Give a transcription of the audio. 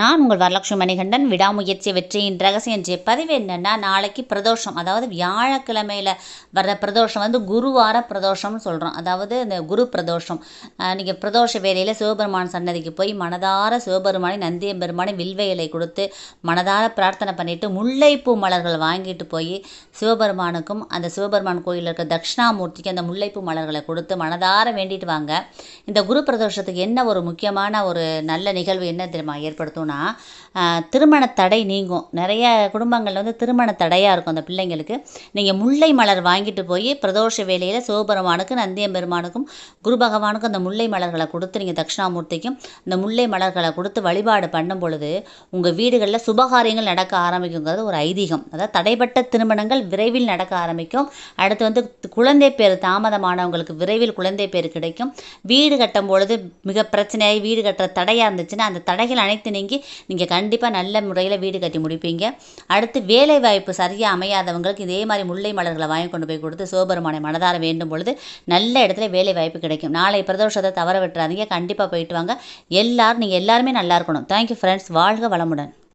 நான் உங்கள் வரலட்சுமி மணிகண்டன். விடாமுயற்சி வெற்றியின் ரகசியம் என்ற பதிவு என்னென்னா நாளைக்கு பிரதோஷம். அதாவது வியாழக்கிழமையில் வர்ற பிரதோஷம் வந்து குருவார பிரதோஷம்னு சொல்கிறோம் அதாவது இந்த குரு பிரதோஷம். நீங்கள் பிரதோஷ வேலையில் சிவபெருமான் சன்னதிக்கு போய் மனதார சிவபெருமானை நந்தியம்பெருமானை வில்வ கொடுத்து மனதார பிரார்த்தனை பண்ணிவிட்டு முல்லைப்பூ மலர்கள் வாங்கிட்டு போய் சிவபெருமானுக்கும் அந்த சிவபெருமான் கோயிலில் இருக்கிற தட்சிணாமூர்த்திக்கு அந்த முல்லைப்பூ மலர்களை கொடுத்து மனதார வேண்டிட்டு வாங்க. இந்த குரு பிரதோஷத்துக்கு என்ன ஒரு முக்கியமான ஒரு நல்ல நிகழ்வு என்ன தெரியுமா? ஏற்படுத்தும் ஏற்படுத்தும்னா திருமண தடை நீங்கும். நிறைய குடும்பங்களில் வந்து திருமண தடையாக இருக்கும் அந்த பிள்ளைங்களுக்கு. நீங்கள் முல்லை மலர் வாங்கிட்டு போய் பிரதோஷ வேலையில் சிவபெருமானுக்கு நந்தியம்பெருமானுக்கும் குரு பகவானுக்கும் அந்த முல்லை மலர்களை கொடுத்து நீங்கள் தட்சிணாமூர்த்திக்கும் இந்த முல்லை மலர்களை கொடுத்து வழிபாடு பண்ணும் பொழுது உங்கள் வீடுகளில் சுபகாரியங்கள் நடக்க ஆரம்பிக்குங்கிறது ஒரு ஐதீகம். அதாவது தடைப்பட்ட திருமணங்கள் விரைவில் நடக்க ஆரம்பிக்கும். அடுத்து வந்து குழந்தை பேர் தாமதமானவங்களுக்கு விரைவில் குழந்தை பேர் கிடைக்கும். வீடு கட்டும் பொழுது மிக பிரச்சனையாகி வீடு கட்டுற தடையாக இருந்துச்சுன்னா அந்த தடைகள் அனைத்து நீங்கி நீங்கள் கண்டிப்பாக நல்ல முறையில் வீடு கட்டி முடிப்பீங்க. அடுத்து வேலை வாய்ப்பு சரியாக அமையாதவங்களுக்கு இதே மாதிரி முல்லை மலர்களை வாங்கி கொண்டு போய் கொடுத்து சிவபெருமானை மனதார வேண்டும் பொழுது நல்ல இடத்துல வேலை வாய்ப்பு கிடைக்கும். நாளை பிரதோஷத்தை தவற விட்டுறாதீங்க. கண்டிப்பாக போயிட்டு வாங்க. எல்லாரும் நீங்கள் எல்லாருமே நல்லா இருக்கணும். தேங்க்யூ ஃப்ரெண்ட்ஸ் வாழ்க வளமுடன்.